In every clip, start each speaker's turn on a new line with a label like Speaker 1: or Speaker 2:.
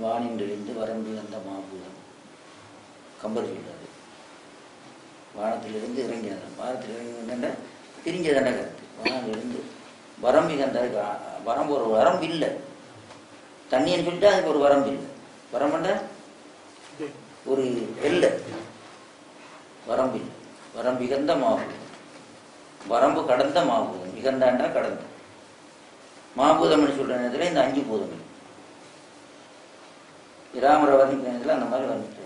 Speaker 1: வானின்றிலிருந்து வரம்பு வந்த மாபூதம் கம்பர் சொல்றாரு. வானத்திலிருந்து இறங்கியது. வானத்தில் இறங்கி திரிஞ்ச தண்டை கருத்து. வானத்திலிருந்து வரம்பு கண்ட வரம்பு ஒரு வரம்பு இல்லை. தண்ணின்னு சொல்லிட்டு அதுக்கு ஒரு வரம்பு இல்லை. வரம்புண்டா ஒரு எல்லை. வரம்பு இல்லை. வரம்பு இகந்த மாபூதம் வரம்பு கடந்த மாபூதம் இகந்தாண்டா கடந்த. மாபூதம்னு சொல்ற நேரத்தில் இந்த அஞ்சு பூதங்கள். இராமரை வர்ணிக்கிறதுல அந்த மாதிரி வர்ணிக்கிறார்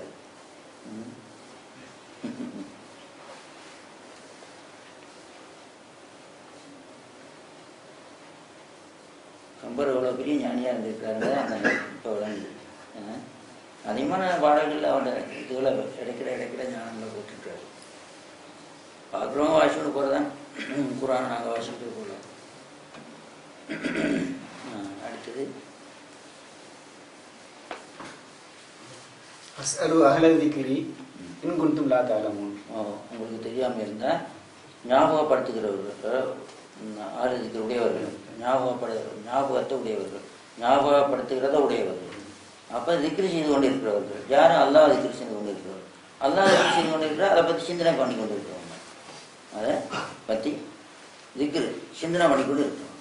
Speaker 1: கம்பர் எவ்வளோ பெரிய ஞானியாக இருந்திருக்காருங்க அந்த இப்போ விளங்குது அதிகமான பாடல்களில் அவரோட இதுகளை இடைக்கிற இடைக்கிற ஞானங்களை போட்டுருக்காரு பார்க்குறவங்க வாசிட்டு போகிறதான் குரான் நாங்கள் வாசிட்டு போகலாம் அடுத்தது
Speaker 2: அஸ்அலு அஹ்ல திக்ரி இன் குந்தும் லா தஅலமூன்.
Speaker 1: ஓ, உங்களுக்கு தெரியாமல் இருந்தால் ஞாபகப்படுத்துகிறவர்கள் ம், ஆரோக்கியத்தில் உடையவர்கள் ஞாபகப்பட ஞாபகத்தை உடையவர்கள் ஞாபகப்படுத்துகிறத உடையவர்கள். அப்போ திக்ரி செய்து கொண்டு இருக்கிறவர்கள் யாரும் அல்லாஹ் திக்ரி செய்து கொண்டு அல்லாஹ் திக்ரி செய்து கொண்டிருக்கிறார் அதை பற்றி சிந்தனை பண்ணி கொண்டு இருக்கிறவங்க அதை பற்றி திக்ரு சிந்தனை பண்ணி கொண்டு இருக்கிறோம்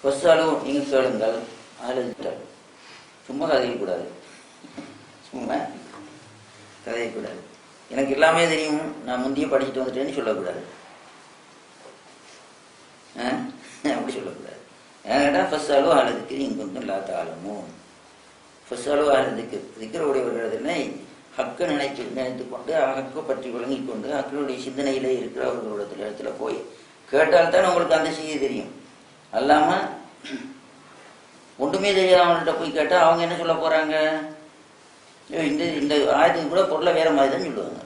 Speaker 1: ஃபஸ்ட்டாலும் நீங்கள் கேளுங்கள் அதில் சும்மா கதைக்கக்கூடாது. உண்மை. கதையக்கூடாது. எனக்கு எல்லாமே தெரியும். நான் முந்தைய படிச்சுட்டு வந்துட்டேன்னு சொல்லக்கூடாது. ஆ? அப்படி சொல்லக்கூடாது. ஏன்னா ஃபர்ஸ்ட் அளவு ஆளுதுக்கு இங்கே கொஞ்சம் இல்லாத ஆளுமோ ஃபர்ஸ்ட் அளவு ஆளுதுக்கு திக்கிற உடையவர்களை ஹக்க நினைத்து நினைத்து கொண்டு ஹக்க பற்றி விளங்கி கொண்டு ஹக்களுடைய இருக்கிற அவர்களோட இடத்துல போய் கேட்டால்தான் உங்களுக்கு அந்த செய்தி தெரியும். அல்லாமல் ஒன்றுமே தெரியாதவங்கள்ட்ட போய் கேட்டால் அவங்க என்ன சொல்ல போகிறாங்க இந்த இந்த ஆயத்துக்கு கூட பொருளை வேற மாதிரி தான் சொல்லுவாங்க.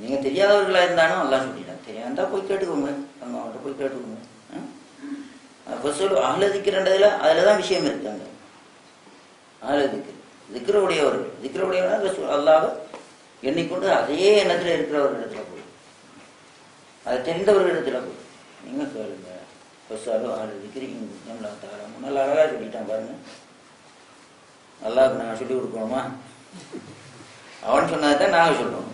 Speaker 1: நீங்க தெரியாதவர்களா இருந்தாலும் எல்லாம் சொல்லிட்டாங்க தெரியாதா போய் கேட்டுக்கோங்க. அங்க அவங்கள்ட்ட போய் கேட்டுக்கோங்க. அப்போ சொல்லு ஆஹ்லதிக்கிறன்றதுல அதுல தான் விஷயம் இருக்காங்க. ஆஹ்லதிக்கு திக்கிற உடையவர்கள் திக்கிற அல்லாஹ் எண்ணிக்கொண்டு அதே எண்ணத்தில் இருக்கிறவர்களிடத்துல போய். அதை தெரிந்தவர்களிடத்துல போய். நீங்க கேளுங்க. ஃபஸ்ட்டாலும் ஆள் இருக்கிறீங்க நல்லா தாராளம் நல்லா அழகாக சொல்லிட்டான் பாருங்க அல்லாஹ்க்கு நாங்கள் சொல்லி கொடுக்கணுமா அவன் சொன்னது தான் நாங்கள் சொல்லுவோம்